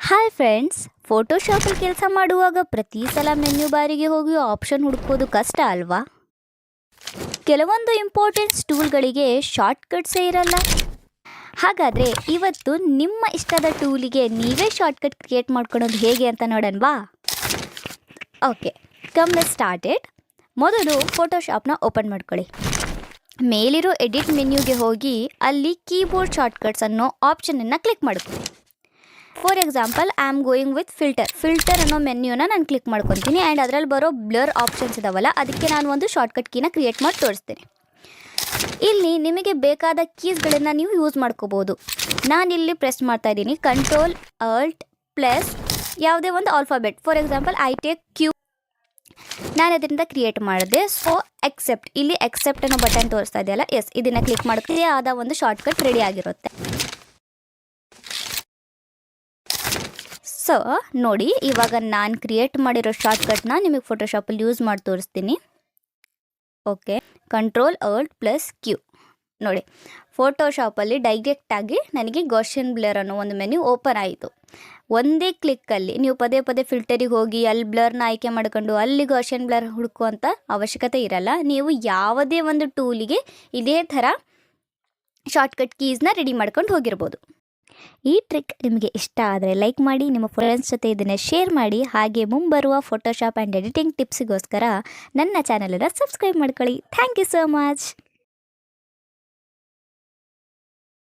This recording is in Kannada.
ಹಾಯ್ ಫ್ರೆಂಡ್ಸ್ ಫೋಟೋಶಾಪಲ್ಲಿ ಕೆಲಸ ಮಾಡುವಾಗ ಪ್ರತಿ ಸಲ ಮೆನ್ಯು ಬಾರಿಗೆ ಹೋಗಿ ಆಪ್ಷನ್ ಹುಡುಕೋದು ಕಷ್ಟ ಅಲ್ವಾ? ಕೆಲವೊಂದು ಇಂಪಾರ್ಟೆಂಟ್ಸ್ ಟೂಲ್ಗಳಿಗೆ ಶಾರ್ಟ್ಕಟ್ಸೇ ಇರಲ್ಲ. ಹಾಗಾದರೆ ಇವತ್ತು ನಿಮ್ಮ ಇಷ್ಟದ ಟೂಲಿಗೆ ನೀವೇ ಶಾರ್ಟ್ಕಟ್ ಕ್ರಿಯೇಟ್ ಮಾಡ್ಕೊಳೋದು ಹೇಗೆ ಅಂತ ನೋಡೋಣವಾ ಓಕೆ ಕಮ್ ಸ್ಟಾರ್ಟೆಡ್ ಮೊದಲು ಫೋಟೋಶಾಪ್ನ ಓಪನ್ ಮಾಡ್ಕೊಳ್ಳಿ. ಮೇಲಿರೋ ಎಡಿಟ್ ಮೆನ್ಯೂಗೆ ಹೋಗಿ ಅಲ್ಲಿ ಕೀಬೋರ್ಡ್ ಶಾರ್ಟ್ಕಟ್ಸ್ ಅನ್ನೋ ಆಪ್ಷನನ್ನು ಕ್ಲಿಕ್ ಮಾಡ್ಕೊಳ್ಳಿ. For example I am going with filter filter ಅನ್ನೋ ಮೆನ್ಯೂನ ನಾನು ಕ್ಲಿಕ್ ಮಾಡ್ಕೊತೀನಿ. ಆ್ಯಂಡ್ ಅದರಲ್ಲಿ ಬರೋ ಬ್ಲರ್ ಆಪ್ಷನ್ಸ್ ಇದಾವಲ್ಲ, ಅದಕ್ಕೆ ನಾನು ಒಂದು ಶಾರ್ಟ್ಕಟ್ ಕೀನ ಕ್ರಿಯೇಟ್ ಮಾಡಿ ತೋರಿಸ್ತೀನಿ. ಇಲ್ಲಿ ನಿಮಗೆ ಬೇಕಾದ ಕೀಸ್ಗಳನ್ನು ನೀವು ಯೂಸ್ ಮಾಡ್ಕೋಬೋದು. ನಾನಿಲ್ಲಿ ಪ್ರೆಸ್ ಮಾಡ್ತಾ ಇದ್ದೀನಿ. ಕಂಟ್ರೋಲ್ ಅಲ್ಟ್ ಪ್ಲಸ್ ಯಾವುದೇ ಒಂದು alphabet for example I take Q ನಾನು ಅದರಿಂದ ಕ್ರಿಯೇಟ್ ಮಾಡಿದೆ. ಸೊ ಎಕ್ಸೆಪ್ಟ್ ಇಲ್ಲಿ ಎಕ್ಸೆಪ್ಟ್ ಅನ್ನೋ ಬಟನ್ ತೋರಿಸ್ತಾ ಇದೆಯಲ್ಲ? ಎಸ್ ಇದನ್ನು ಕ್ಲಿಕ್ ಮಾಡಿದ್ರೆ ಆದ ಒಂದು ಶಾರ್ಟ್ಕಟ್ ರೆಡಿ ಆಗಿರುತ್ತೆ. ಸೊ ನೋಡಿ, ಇವಾಗ ನಾನು ಕ್ರಿಯೇಟ್ ಮಾಡಿರೋ ಶಾರ್ಟ್ಕಟ್ನ ನಿಮಗೆ ಫೋಟೋಶಾಪಲ್ಲಿ ಯೂಸ್ ಮಾಡಿ ತೋರಿಸ್ತೀನಿ. Okay control alt plus Q ನೋಡಿ ಫೋಟೋಶಾಪಲ್ಲಿ ಡೈರೆಕ್ಟಾಗಿ ನನಗೆ ಗೋಷನ್ ಬ್ಲರ್ ಅನ್ನೋ ಒಂದು ಮೆನ್ಯೂ ಓಪನ್ ಆಯಿತು. ಒಂದೇ ಕ್ಲಿಕ್ಕಲ್ಲಿ ನೀವು ಪದೇ ಪದೇ ಫಿಲ್ಟರಿಗೆ ಹೋಗಿ, ಅಲ್ಲಿ ಬ್ಲರ್ನ ಆಯ್ಕೆ ಮಾಡ್ಕೊಂಡು, ಅಲ್ಲಿ ಗೋಷನ್ ಬ್ಲರ್ ಹುಡುಕುವಂಥ ಅವಶ್ಯಕತೆ ಇರಲ್ಲ. ನೀವು ಯಾವುದೇ ಒಂದು ಟೂಲಿಗೆ ಇದೇ ಥರ ಶಾರ್ಟ್ಕಟ್ ಕೀಸ್ನ ರೆಡಿ ಮಾಡ್ಕೊಂಡು ಹೋಗಿರ್ಬೋದು. ಈ ಟ್ರಿಕ್ ನಿಮಗೆ ಇಷ್ಟ ಆದರೆ ಲೈಕ್ ಮಾಡಿ, ನಿಮ್ಮ ಫ್ರೆಂಡ್ಸ್ ಜೊತೆ ಇದನ್ನು ಶೇರ್ ಮಾಡಿ, ಹಾಗೆ ಮುಂಬರುವ ಫೋಟೋಶಾಪ್ ಆ್ಯಂಡ್ ಎಡಿಟಿಂಗ್ ಟಿಪ್ಸಿಗೋಸ್ಕರ ನನ್ನ ಚಾನಲನ್ನು ಸಬ್ಸ್ಕ್ರೈಬ್ ಮಾಡ್ಕೊಳ್ಳಿ. Thank you so much